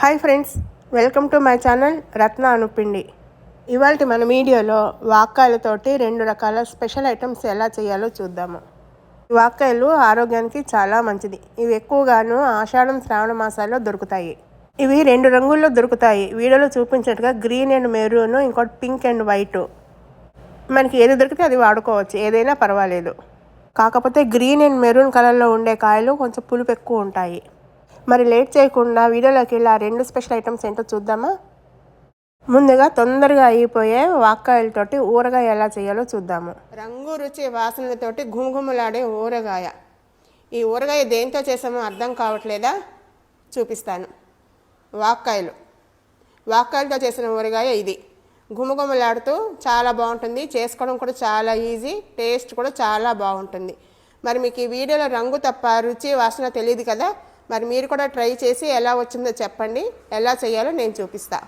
Hi friends welcome to my channel Ratna Anupindi. ఇవాళ మన వీడియోలో వాక్కాయలతోటి రెండు రకాల స్పెషల్ ఐటమ్స్ ఎలా చేయాలో చూద్దాము. వాక్కాయలు ఆరోగ్యానికి చాలా మంచిది. ఇవి ఎక్కువగాను ఆషాఢం శ్రావణ మాసాల్లో దొరుకుతాయి. ఇవి రెండు రంగుల్లో దొరుకుతాయి. వీడియోలో చూపించినట్టుగా గ్రీన్ అండ్ మెరూన్ ఇంకోటి పింక్ అండ్ వైట్. మనకి ఏది దొరికితే అది వాడుకోవచ్చు. ఏదైనా పర్వాలేదు. కాకపోతే గ్రీన్ అండ్ మెరూన్ కలర్లో ఉండే కాయలు కొంచెం పులుపు ఎక్కువ ఉంటాయి. మరి లేట్ చేయకుండా వీడియోలోకి వెళ్ళి ఆ రెండు స్పెషల్ ఐటమ్స్ ఏంటో చూద్దామా? ముందుగా తొందరగా అయిపోయే వాక్కాయలతోటి ఊరగాయ ఎలా చేయాలో చూద్దాము. రంగు రుచి వాసనలతోటి గుమగుమలాడే ఊరగాయ. ఈ ఊరగాయ దేంతో చేసామో అర్థం కావట్లేదా? చూపిస్తాను. వాక్కాయలు. వాక్కాయలతో చేసిన ఊరగాయ ఇది. గుమగుమలాడుతూ చాలా బాగుంటుంది. చేసుకోవడం కూడా చాలా ఈజీ. టేస్ట్ కూడా చాలా బాగుంటుంది. మరి మీకు ఈ వీడియోలో రంగు తప్ప రుచి వాసన తెలియదు కదా? మరి మీరు కూడా ట్రై చేసి ఎలా వచ్చిందో చెప్పండి. ఎలా చేయాలో నేను చూపిస్తా.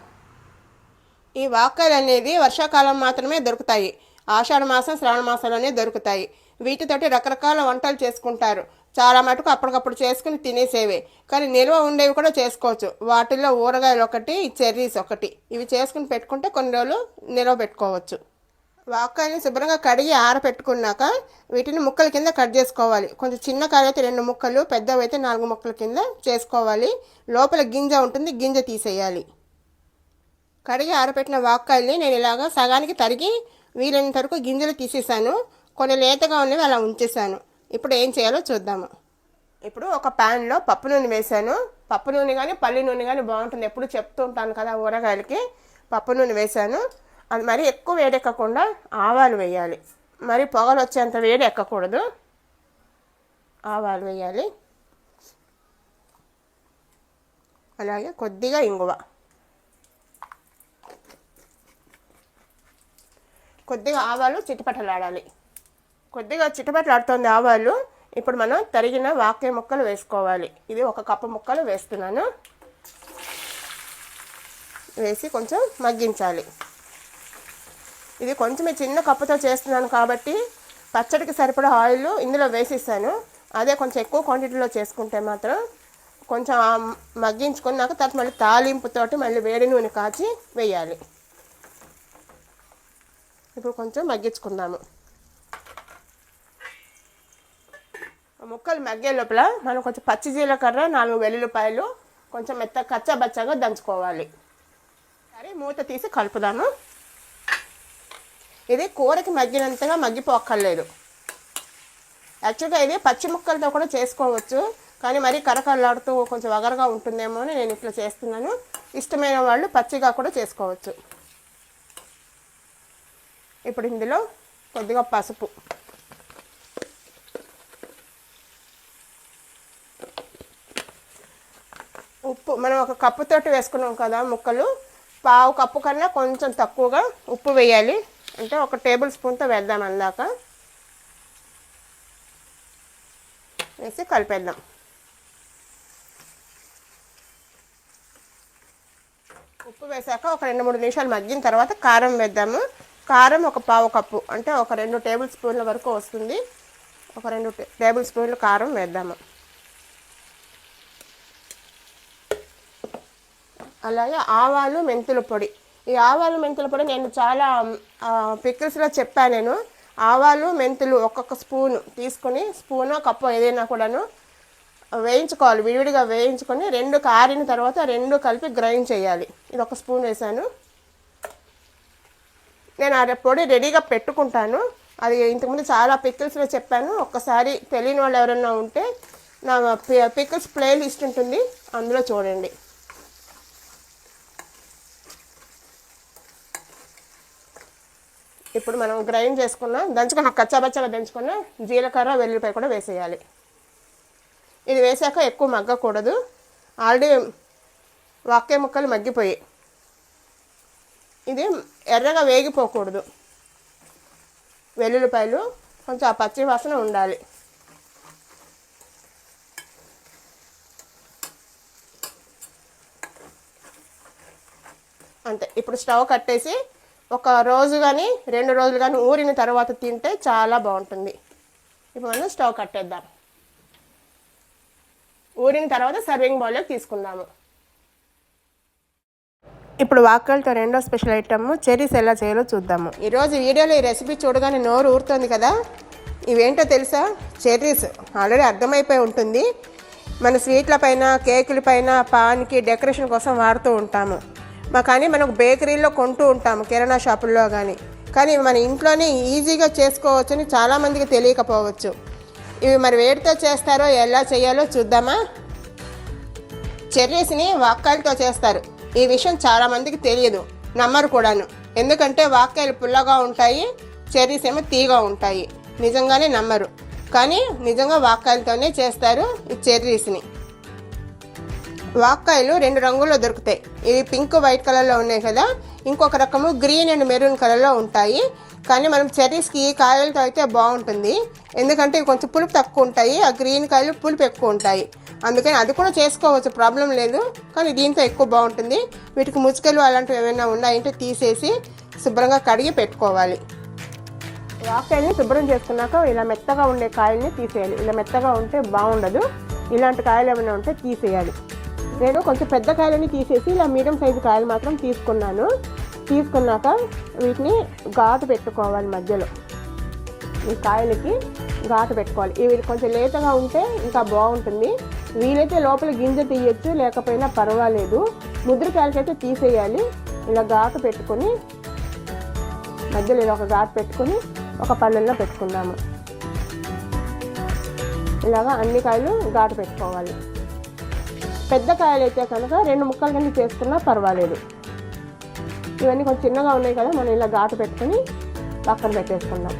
ఈ వాక్కాయలు అనేది వర్షాకాలం మాత్రమే దొరుకుతాయి. ఆషాఢ మాసం శ్రావణ మాసంలోనే దొరుకుతాయి. వీటితోటి రకరకాల వంటలు చేసుకుంటారు. చాలా మటుకు అప్పటికప్పుడు చేసుకుని తినేసేవే. కానీ నిల్వ ఉండేవి కూడా చేసుకోవచ్చు. వాటిల్లో ఊరగాయలు ఒకటి చెర్రీస్ ఒకటి. ఇవి చేసుకుని పెట్టుకుంటే కొన్ని రోజులు నిల్వ పెట్టుకోవచ్చు. వాక్కాయని శుభ్రంగా కడిగి ఆరపెట్టుకున్నాక వీటిని ముక్కల కింద కట్ చేసుకోవాలి. కొంచెం చిన్న కాయ అయితే రెండు ముక్కలు పెద్దవి అయితే నాలుగు ముక్కల కింద చేసుకోవాలి. లోపల గింజ ఉంటుంది గింజ తీసేయాలి. కడిగి ఆరబెట్టిన వాకాయల్ని నేను ఇలాగ సగానికి తరిగి వీలైనంత వరకు గింజలు తీసేసాను. కొన్ని లేతగా ఉన్నవి అలా ఉంచేసాను. ఇప్పుడు ఏం చేయాలో చూద్దాము ఇప్పుడు ఒక ప్యాన్లో పప్పు నూనె వేసాను పప్పు నూనె కానీ పల్లి నూనె కానీ బాగుంటుంది. ఎప్పుడు చెప్తూ ఉంటాను కదా ఊరగాయలకి. పప్పు నూనె వేసాను అది మరి ఎక్కువ వేడెక్కకుండా ఆవాలు వేయాలి. మరి పొగలు వచ్చేంత వేడి ఎక్కకూడదు. ఆవాలు వేయాలి. అలాగే కొద్దిగా ఇంగువ. కొద్దిగా ఆవాలు చిటపటలాడాలి. కొద్దిగా చిటపటలాడుతుంది ఆవాలు. ఇప్పుడు మనం తరిగిన వాకే ముక్కలు వేసుకోవాలి. ఇది ఒక కప్పు ముక్కలు వేస్తున్నాను. వేసి కొంచెం మగ్గించాలి. ఇది కొంచెం చిన్న కప్పుతో చేస్తున్నాను కాబట్టి పచ్చడికి సరిపడా ఆయిల్ ఇందులో వేసిస్తాను అదే కొంచెం ఎక్కువ క్వాంటిటీలో చేసుకుంటే మాత్రం కొంచెం మగ్గించుకున్నాక తర్వాత మళ్ళీ తాలింపుతోటి మళ్ళీ వేడి నూనె కాచి వేయాలి. ఇప్పుడు కొంచెం మగ్గించుకుందాము. ముక్కలు మగ్గే లోపల మనం కొంచెం పచ్చి జీలకర్ర నాలుగు వెల్లుల్లిపాయలు కొంచెం మెత్త కచ్చాబచ్చగా దంచుకోవాలి. సరే మూత తీసి కలుపుదాము. ఇది కూరకి మగ్గినంతగా మగ్గిపోక్కర్లేదు. యాక్చువల్గా ఇది పచ్చి ముక్కలతో కూడా చేసుకోవచ్చు. కానీ మరీ కరకరలాడుతూ కొంచెం వగరగా ఉంటుందేమో అని నేను ఇట్లా చేస్తున్నాను. ఇష్టమైన వాళ్ళు పచ్చిగా కూడా చేసుకోవచ్చు. ఇప్పుడు ఇందులో కొద్దిగా పసుపు. ఉప్పు మనం ఒక కప్పుతోటి వేసుకున్నాం కదా ముక్కలు పావు కప్పు కన్నా కొంచెం తక్కువగా ఉప్పు వేయాలి. అంటే ఒక టేబుల్ స్పూన్తో వేద్దాం అందాక. వేసి కలిపేద్దాం. ఉప్పు వేసాక ఒక రెండు మూడు నిమిషాలు మగ్గిన తర్వాత కారం వేద్దాము. కారం ఒక పావు కప్పు అంటే ఒక రెండు టేబుల్ స్పూన్ల వరకు వస్తుంది. ఒక రెండు టేబుల్ స్పూన్లు కారం వేద్దాము. అలాగే ఆవాలు మెంతుల పొడి ఈ ఆవాలు మెంతులు కూడా నేను చాలా పిక్కిల్స్లో చెప్పాను నేను. ఆవాలు మెంతులు ఒక్కొక్క స్పూన్ తీసుకొని స్పూన్ కప్పు ఏదైనా కూడాను వేయించుకోవాలి. విడివిడిగా వేయించుకొని రెండు కారిన తర్వాత రెండు కలిపి గ్రైండ్ చేయాలి. ఇది ఒక స్పూన్ వేసాను నేను ఆ పొడి రెడీగా పెట్టుకుంటాను. అది ఇంతకుముందు చాలా పిక్కిల్స్లో చెప్పాను. ఒక్కసారి తెలియని వాళ్ళు ఎవరైనా ఉంటే నా పిక్కిల్స్ ప్లే లిస్ట్ ఉంటుంది. అందులో చూడండి. ఇప్పుడు మనం గ్రైండ్ చేసుకున్న దంచుకున్న కచ్చాబచ్చగా దంచుకున్న జీలకర్ర వెల్లుల్లిపాయ కూడా వేసేయాలి. ఇది వేసాక ఎక్కువ మగ్గకూడదు. ఆల్రెడీ వాక్య ముక్కలు మగ్గిపోయి ఇది ఎర్రగా వేగిపోకూడదు. వెల్లుల్లిపాయలు కొంచెం ఆ పచ్చి వాసన ఉండాలి. అంతే. ఇప్పుడు స్టవ్ కట్టేసి ఒక రోజు కానీ రెండు రోజులు కానీ ఊరిన తర్వాత తింటే చాలా బాగుంటుంది. ఇప్పుడు మనం స్టవ్ కట్టేద్దాం. ఊరిన తర్వాత సర్వింగ్ బౌల్లోకి తీసుకుందాము. ఇప్పుడు వాకల్తో రెండో స్పెషల్ ఐటమ్ చెరీస్ ఎలా చేయాలో చూద్దాము. ఈరోజు వీడియోలో ఈ రెసిపీ చూడగానే నోరు ఊరుతుంది కదా. ఇవేంటో తెలుసా? చెర్రీస్ ఆల్రెడీ అర్థమైపోయి ఉంటుంది. మన స్వీట్ల పైన కేకుల పైన పాన్కి డెకరేషన్ కోసం వాడుతూ ఉంటాము. కానీ మనకు బేకరీలో కొంటూ ఉంటాము కిరాణా షాపుల్లో కానీ కానీ మన ఇంట్లోనే ఈజీగా చేసుకోవచ్చని చాలామందికి తెలియకపోవచ్చు. ఇవి మరి వేడితో చేస్తారో ఎలా చేయాలో చూద్దామా? చెర్రీస్ని వాక్కాయలతో చేస్తారు. ఈ విషయం చాలామందికి తెలియదు నమ్మరు కూడాను. ఎందుకంటే వాక్కాయలు పుల్లగా ఉంటాయి చెర్రీస్ ఏమో తీగా ఉంటాయి. నిజంగానే నమ్మరు. కానీ నిజంగా వాక్కాయలతోనే చేస్తారు ఈ చెర్రీస్ని. వాక్కాయలు రెండు రంగుల్లో దొరుకుతాయి. ఇవి పింక్ వైట్ కలర్లో ఉన్నాయి కదా. ఇంకొక రకము గ్రీన్ అండ్ మెరూన్ కలర్లో ఉంటాయి. కానీ మనం చెర్రీస్కి ఈ కాయలతో అయితే బాగుంటుంది. ఎందుకంటే కొంచెం పులుపు తక్కువ ఉంటాయి. ఆ గ్రీన్ కాయలు పులుపు ఎక్కువ ఉంటాయి. అందుకని అది కూడా చేసుకోవచ్చు ప్రాబ్లం లేదు. కానీ దీంతో ఎక్కువ బాగుంటుంది. వీటికి ముచ్చుకలు అలాంటివి ఏమైనా ఉన్నాయంటే తీసేసి శుభ్రంగా కడిగి పెట్టుకోవాలి. వాకాయల్ని శుభ్రం చేసుకున్నాక ఇలా మెత్తగా ఉండే కాయల్ని తీసేయాలి. ఇలా మెత్తగా ఉంటే బాగుండదు. ఇలాంటి కాయలు ఏమైనా ఉంటే తీసేయాలి. నేను కొంచెం పెద్ద కాయలని తీసేసి ఇలా మీడియం సైజు కాయలు మాత్రం తీసుకున్నాను. తీసుకున్నాక వీటిని ఘాటు పెట్టుకోవాలి మధ్యలో. ఈ కాయలకి ఘాటు పెట్టుకోవాలి. ఇవి కొంచెం లేతగా ఉంటే ఇంకా బాగుంటుంది. వీలైతే లోపల గింజ తీయచ్చు లేకపోయినా పర్వాలేదు. ముద్రకాయలకైతే తీసేయాలి. ఇలా ఘాటు పెట్టుకొని మధ్యలో ఇలా ఒక ఘాటు పెట్టుకొని ఒక పళ్ళల్లో పెట్టుకుందాము. ఇలాగా అన్ని కాయలు ఘాటు పెట్టుకోవాలి. పెద్ద కాయలు అయితే కనుక రెండు ముక్కలు కింద చేసుకున్నా పర్వాలేదు. ఇవన్నీ కొంచెం చిన్నగా ఉన్నాయి కదా మనం ఇలా ఘాటు పెట్టుకొని పక్కన పెట్టేసుకుందాం.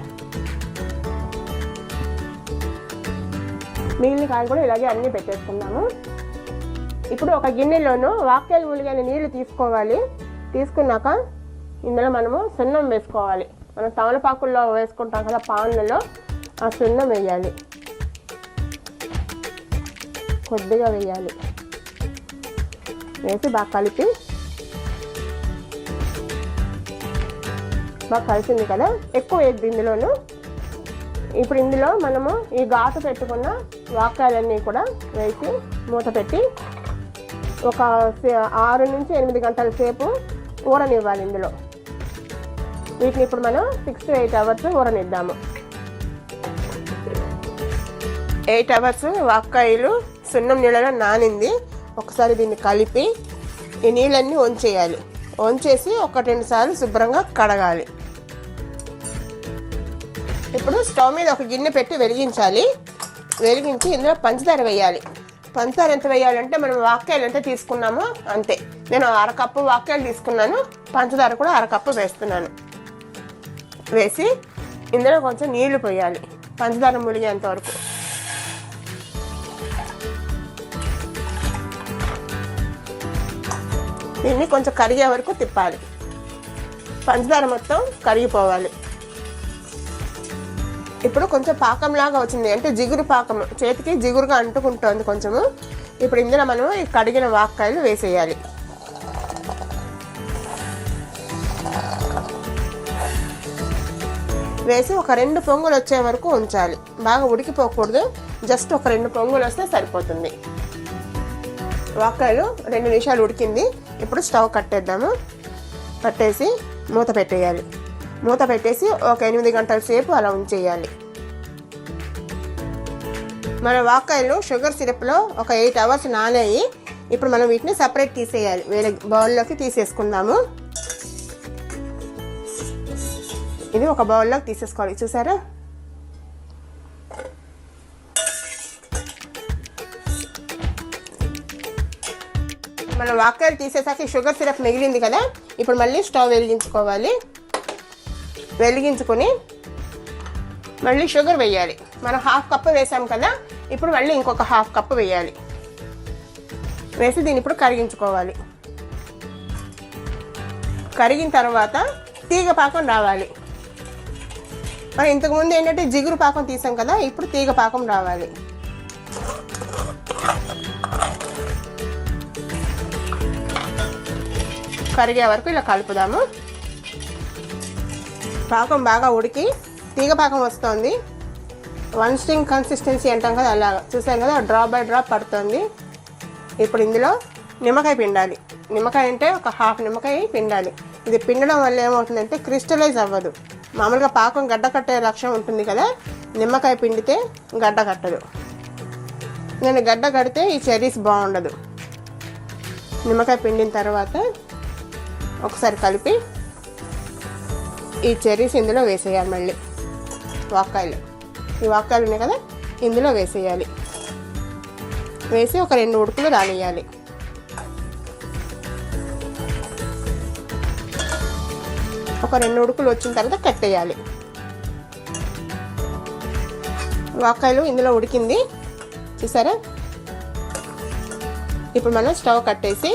మిగిలిన కాయలు కూడా ఇలాగే అన్నీ పెట్టేసుకుందాము ఇప్పుడు ఒక గిన్నెలోను వాక్యాలు ఉల్లిగైన నీళ్ళు తీసుకోవాలి. తీసుకున్నాక ఇందులో మనము సున్నం వేసుకోవాలి. మనం తమలపాకుల్లో వేసుకుంటాం కదా పాన్లలో ఆ సున్నం వేయాలి. కొద్దిగా వేయాలి. వేసి బాగా కలిపి బాగా కలిసింది కదా? ఎక్కువ వేద్ది ఇందులోను. ఇప్పుడు ఇందులో మనము ఈ ఘాటు పెట్టుకున్న వాకాయలన్నీ కూడా వేసి మూత పెట్టి ఒక సే- ఆరు నుంచి ఎనిమిది గంటల సేపు ఊరనివ్వాలి ఇందులో. వీటిని ఇప్పుడు మనం సిక్స్ టు ఎయిట్ అవర్స్ ఊరనిద్దాము. ఎయిట్ అవర్స్ వాక్కాయలు సున్నం నీళ్ళలో నానింది. ఒకసారి దీన్ని కలిపి ఈ నీళ్ళన్నీ వంచేయాలి. వంచేసి ఒక రెండు సార్లు శుభ్రంగా కడగాలి. ఇప్పుడు స్టవ్ మీద ఒక గిన్నె పెట్టి వెలిగించాలి. వెలిగించి ఇందులో పంచదార వేయాలి. పంచదార ఎంత వేయాలంటే మనం వాక్యాలు ఎంత తీసుకున్నామో అంతే. నేను అరకప్పు వాక్యాలు తీసుకున్నాను. పంచదార కూడా అరకప్పు వేస్తున్నాను. వేసి ఇందులో కొంచెం నీళ్ళు పోయాలి. పంచదార ములిగేంత వరకు. దీన్ని కొంచెం కరిగే వరకు తిప్పాలి. పంచదార మొత్తం కరిగిపోవాలి. ఇప్పుడు కొంచెం పాకంలాగా వచ్చింది. అంటే జిగురు పాకం చేతికి జిగురుగా అంటుకుంటోంది కొంచెము. ఇప్పుడు ఇందులో మనం ఈ కడిగిన వాక్కాయలు వేసేయాలి. వేసి ఒక రెండు పొంగులు వచ్చే వరకు ఉంచాలి. బాగా ఉడికిపోకూడదు. జస్ట్ ఒక రెండు పొంగులు వస్తే సరిపోతుంది. వాకాయలు రెండు నిమిషాలు ఉడికింది. ఇప్పుడు స్టవ్ కట్టేద్దాము. కట్టేసి మూత పెట్టేయాలి. మూత పెట్టేసి ఒక ఎనిమిది గంటల సేపు అలా ఉంచేయాలి. మన వాకాయలు షుగర్ సిరప్లో ఒక ఎయిట్ అవర్స్ నానాయి. ఇప్పుడు మనం వీటిని సపరేట్ తీసేయాలి. వేరే బౌల్లోకి తీసేసుకుందాము. ఇది ఒక బౌల్లోకి తీసేసుకోవాలి. చూసారా? మనం వాక్కాయలు తీసేసాక షుగర్ సిరప్ మిగిలింది కదా ఇప్పుడు మళ్ళీ స్టవ్ వెలిగించుకోవాలి. వెలిగించుకొని మళ్ళీ షుగర్ వేయాలి. మనం హాఫ్ కప్ వేసాం కదా ఇప్పుడు మళ్ళీ ఇంకొక హాఫ్ కప్ వేయాలి. వేసి దీన్ని ఇప్పుడు కరిగించుకోవాలి. కరిగిన తర్వాత తీగ పాకం రావాలి. మనం ఇంతకుముందు ఏంటంటే జిగురు పాకం తీసాం కదా ఇప్పుడు తీగ పాకం రావాలి. కరిగే వరకు ఇలా కలుపుదాము. పాకం బాగా ఉడికి తీగ పాకం వస్తుంది. వన్ స్ట్రింగ్ కన్సిస్టెన్సీ అంటాం కదా అలా చూసాం కదా డ్రాప్ బై డ్రాప్ పడుతుంది. ఇప్పుడు ఇందులో నిమ్మకాయ పిండాలి. నిమ్మకాయ అంటే ఒక హాఫ్ నిమ్మకాయ పిండాలి. ఇది పిండడం వల్ల ఏమవుతుందంటే క్రిస్టలైజ్ అవ్వదు. మామూలుగా పాకం గడ్డ కట్టే లక్ష్యం ఉంటుంది కదా నిమ్మకాయ పిండితే గడ్డ కట్టదు. నేను గడ్డ కడితే ఈ చెర్రీస్ బాగుండదు. నిమ్మకాయ పిండిన తర్వాత ఒకసారి కలిపి ఈ చెర్రీస్ ఇందులో వేసేయాలి మళ్ళీ. వాక్కాయలు. ఈ వాక్కాయలు ఉన్నాయి కదా ఇందులో వేసేయాలి. వేసి ఒక రెండు ఉడుకులు రానియాలి ఒక రెండు ఉడుకులు వచ్చిన తర్వాత కట్టేయాలి వాక్కాయలు ఇందులో ఉడికింది. చూసారా? ఇప్పుడు మనం స్టవ్ కట్టేసి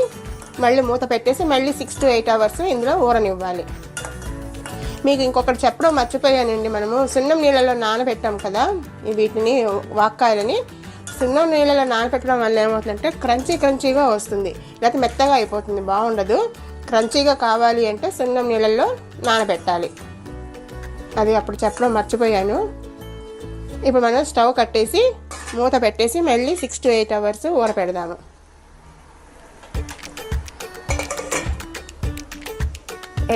మళ్ళీ మూత పెట్టేసి మళ్ళీ సిక్స్ టు ఎయిట్ అవర్స్ ఇందులో ఊరనివ్వాలి. మీకు ఇంకొకటి చెప్పడం మర్చిపోయానండి మనము. సున్నం నీళ్ళలో నానబెట్టాం కదా వీటిని వాక్కాయలని. సున్నం నీళ్ళలో నానబెట్టడం వల్ల ఏమవుతుందంటే క్రంచీ క్రంచీగా వస్తుంది. లేకపోతే మెత్తగా అయిపోతుంది బాగుండదు. క్రంచీగా కావాలి అంటే సున్నం నీళ్ళల్లో నానబెట్టాలి. అది అప్పుడు చెప్పడం మర్చిపోయాను. ఇప్పుడు మనం స్టవ్ కట్టేసి మూత పెట్టేసి మళ్ళీ సిక్స్ టు ఎయిట్ అవర్స్ ఊర పెడదాము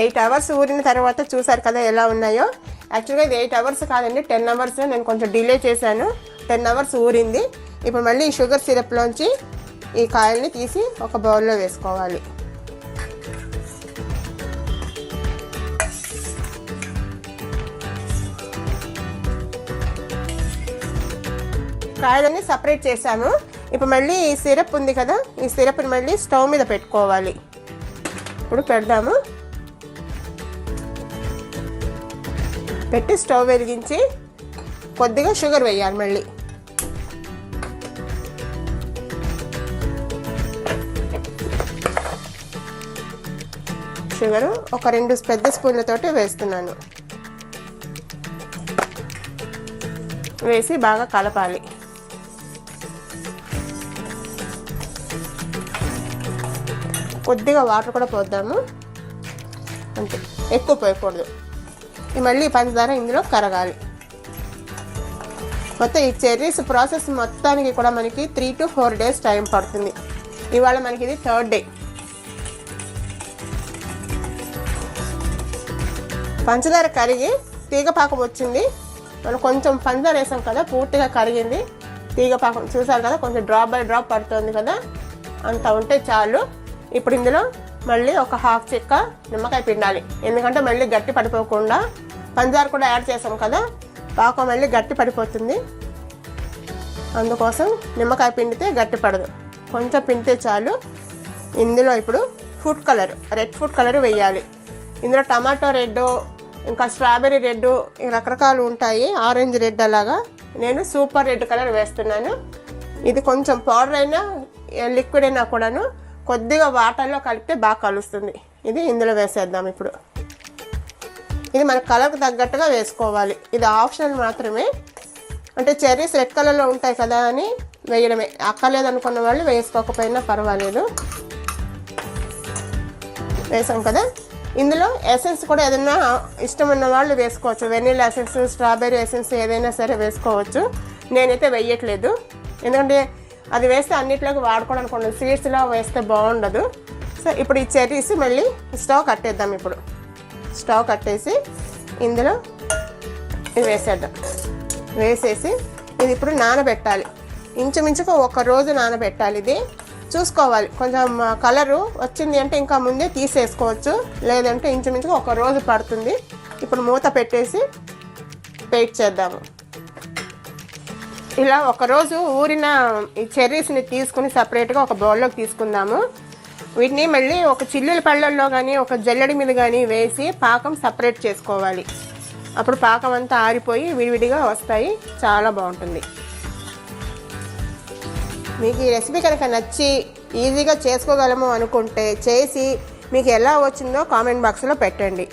ఎయిట్ అవర్స్ ఊరిన తర్వాత చూసారు కదా ఎలా ఉన్నాయో. యాక్చువల్గా ఇది ఎయిట్ అవర్స్ కాదండి టెన్ అవర్స్ నేను కొంచెం డిలే చేశాను. టెన్ అవర్స్ ఊరింది. ఇప్పుడు మళ్ళీ ఈ షుగర్ సిరప్లోంచి ఈ కాయల్ని తీసి ఒక బౌల్లో వేసుకోవాలి. కాయలన్నీ సపరేట్ చేశాము. ఇప్పుడు మళ్ళీ ఈ సిరప్ ఉంది కదా ఈ సిరప్ని మళ్ళీ స్టవ్ మీద పెట్టుకోవాలి. ఇప్పుడు పెడదాము. పెట్టి స్టవ్ వెలిగించి కొద్దిగా షుగర్ వేయాలి మళ్ళీ. షుగరు ఒక రెండు పెద్ద స్పూన్లతోటి వేస్తున్నాను. వేసి బాగా కలపాలి. కొద్దిగా వాటర్ కూడా పోద్దాము. అంతే. ఎక్కువ పోయకూడదు. మళ్ళీ పంచదార ఇందులో కరగాలి. మొత్తం ఈ చెర్రీస్ ప్రాసెస్ మొత్తానికి కూడా మనకి three to four days time పడుతుంది. ఇవాళ మనకి ఇది థర్డ్ డే. పంచదార కరిగి తీగపాకం వచ్చింది. మనం కొంచెం పంచదార వేసాం కదా పూర్తిగా కరిగింది. తీగపాకం చూసారు కదా కొంచెం డ్రాప్ బై డ్రాప్ పడుతుంది కదా అంత ఉంటే చాలు. ఇప్పుడు ఇందులో మళ్ళీ ఒక హాఫ్ చెక్క నిమ్మకాయ పిండాలి. ఎందుకంటే మళ్ళీ గట్టి పడిపోకుండా పంచదార కూడా యాడ్ చేసాం కదా పాకం మళ్ళీ గట్టి పడిపోతుంది. అందుకోసం నిమ్మకాయ పిండితే గట్టి పడదు. కొంచెం పిండితే చాలు. ఇందులో ఇప్పుడు food colour red food colour వేయాలి. ఇందులో టమాటో రెడ్ ఇంకా స్ట్రాబెర్రీ రెడ్ రకరకాలు ఉంటాయి. ఆరెంజ్ రెడ్ అలాగా. నేను సూపర్ రెడ్ కలర్ వేస్తున్నాను. ఇది కొంచెం పౌడర్ అయినా లిక్విడ్ అయినా కూడాను కొద్దిగా వాటర్లో కలిపితే బాగా కలుస్తుంది. ఇది ఇందులో వేసేద్దాం ఇప్పుడు. ఇది మన కలర్కి తగ్గట్టుగా వేసుకోవాలి. ఇది ఆప్షనల్ మాత్రమే. అంటే చెర్రీస్ రెడ్ కలర్లో ఉంటాయి కదా అని వేయడమే. అక్కర్లేదనుకున్న వాళ్ళు వేసుకోకపోయినా పర్వాలేదు. వేసాం కదా? ఇందులో ఎసెన్స్ కూడా ఏదైనా ఇష్టం ఉన్న వాళ్ళు వేసుకోవచ్చు. వెనీలా ఎసెన్స్ స్ట్రాబెర్రీ ఎసెన్స్ ఏదైనా సరే వేసుకోవచ్చు. నేనైతే వేయట్లేదు. ఎందుకంటే అది వేస్తే అన్నిట్లోకి వాడుకోవడానికి ఉండదు స్వీట్స్లో వేస్తే బాగుండదు. సో ఇప్పుడు ఈ చెర్రీస్ మళ్ళీ స్టవ్ కట్టేద్దాం ఇప్పుడు. స్టవ్ కట్టేసి ఇందులో ఇది వేసేద్దాం. వేసేసి ఇది ఇప్పుడు నానబెట్టాలి. ఇంచుమించుకు ఒక రోజు నానబెట్టాలి ఇది. చూసుకోవాలి. కొంచెం కలరు వచ్చింది అంటే ఇంకా ముందే తీసేసుకోవచ్చు. లేదంటే ఇంచుమించుకు ఒక రోజు పడుతుంది. ఇప్పుడు మూత పెట్టేసి వెయిట్ చేద్దాము. ఇలా ఒకరోజు ఊరిన ఈ చెర్రీస్ని తీసుకుని సపరేట్గా ఒక బౌల్లోకి తీసుకుందాము. వీటిని మళ్ళీ ఒక చిల్లుల పళ్ళల్లో కానీ ఒక జల్లెడి మీద కానీ వేసి పాకం సపరేట్ చేసుకోవాలి. అప్పుడు పాకం అంతా ఆరిపోయి విడివిడిగా వస్తాయి. చాలా బాగుంటుంది. మీకు ఈ రెసిపీ కనుక నచ్చి ఈజీగా చేసుకోగలము అనుకుంటే చేసి మీకు ఎలా వచ్చిందో కామెంట్ బాక్స్లో పెట్టండి.